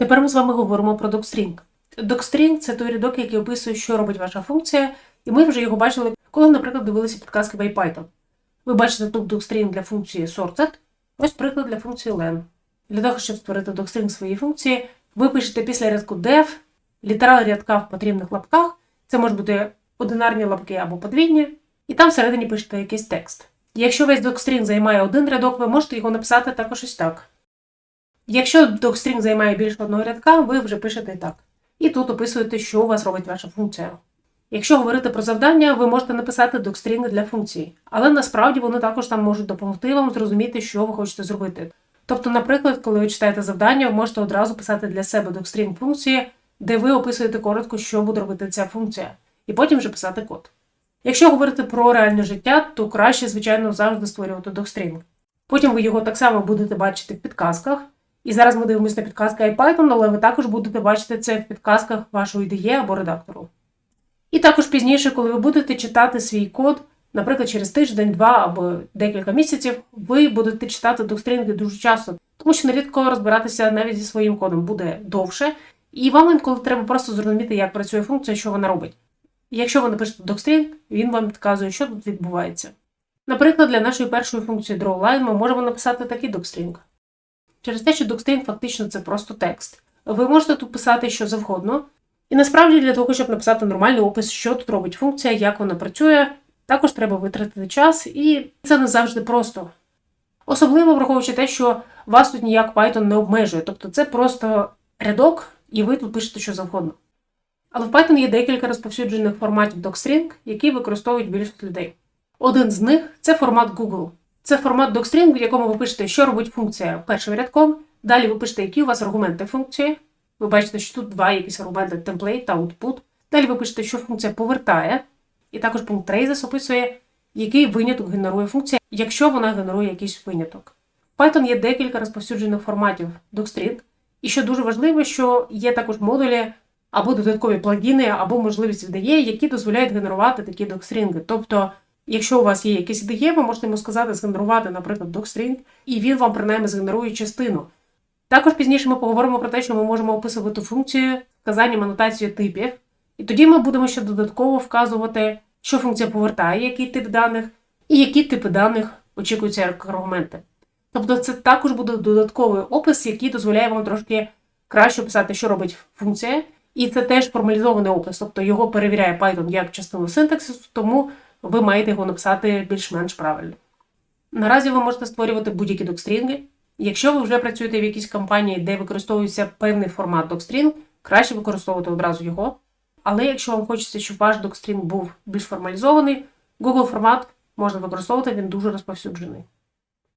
Тепер ми з вами говоримо про docstring. Docstring – це той рядок, який описує, що робить ваша функція, і ми вже його бачили, коли, наприклад, дивилися підказки в IPython. Ви бачите тут docstring для функції sorted, ось приклад для функції len. Для того, щоб створити docstring своєї функції, ви пишете після рядку def, літерал рядка в потрібних лапках, це можуть бути одинарні лапки або подвійні, і там всередині пишете якийсь текст. Якщо весь docstring займає один рядок, ви можете його написати також ось так. Якщо docstring займає більше одного рядка, ви вже пишете так. І тут описуєте, що у вас робить ваша функція. Якщо говорити про завдання, ви можете написати docstring для функції, але насправді вони також там можуть допомогти вам зрозуміти, що ви хочете зробити. Тобто, наприклад, коли ви читаєте завдання, ви можете одразу писати для себе docstring функції, де ви описуєте коротко, що буде робити ця функція, і потім вже писати код. Якщо говорити про реальне життя, то краще, звичайно, завжди створювати docstring. Потім ви його так само будете бачити в підказках. І зараз ми дивимося на підказки IPython, але ви також будете бачити це в підказках вашого IDE або редактору. І також пізніше, коли ви будете читати свій код, наприклад, через тиждень, два або декілька місяців, ви будете читати докстринги дуже часто, тому що нерідко розбиратися навіть зі своїм кодом буде довше, і вам інколи треба просто зрозуміти, як працює функція, що вона робить. Якщо ви напишете докстрінг, він вам підказує, що тут відбувається. Наприклад, для нашої першої функції drawLine ми можемо написати такий докстрінг. Через те, що докстрінг фактично це просто текст. Ви можете тут писати що завгодно. І насправді для того, щоб написати нормальний опис, що тут робить функція, як вона працює, також треба витратити час, і це не завжди просто. Особливо враховуючи те, що вас тут ніяк Python не обмежує, тобто це просто рядок, і ви тут пишете що завгодно. Але в Python є декілька розповсюджених форматів docstring, які використовують більшість людей. Один з них це формат Google. Це формат docstring, в якому ви пишете, що робить функція першим рядком. Далі ви пишете, які у вас аргументи функції. Ви бачите, що тут два якісь аргументи template та output. Далі ви пишете, що функція повертає. І також пункт traces описує, який виняток генерує функція, якщо вона генерує якийсь виняток. В Python є декілька розповсюджених форматів docstring. І що дуже важливо, що є також модулі або додаткові плагіни, або можливість VDE, які дозволяють генерувати такі докстрінги. Тобто, якщо у вас є якийсь IDE, ви можете йому сказати згенерувати, наприклад, докстрінг, і він вам принаймні згенерує частину. Також пізніше ми поговоримо про те, що ми можемо описувати функцію вказанням анотацію типів, і тоді ми будемо ще додатково вказувати, що функція повертає, який тип даних, і які типи даних очікуються як аргументи. Тобто це також буде додатковий опис, який дозволяє вам трошки краще описати, що робить функція. І це теж формалізований опис, тобто його перевіряє Python як частину синтаксису, тому ви маєте його написати більш-менш правильно. Наразі ви можете створювати будь-які докстрінги. Якщо ви вже працюєте в якійсь компанії, де використовується певний формат докстрінг, краще використовувати одразу його. Але якщо вам хочеться, щоб ваш докстрінг був більш формалізований, Google формат можна використовувати, він дуже розповсюджений.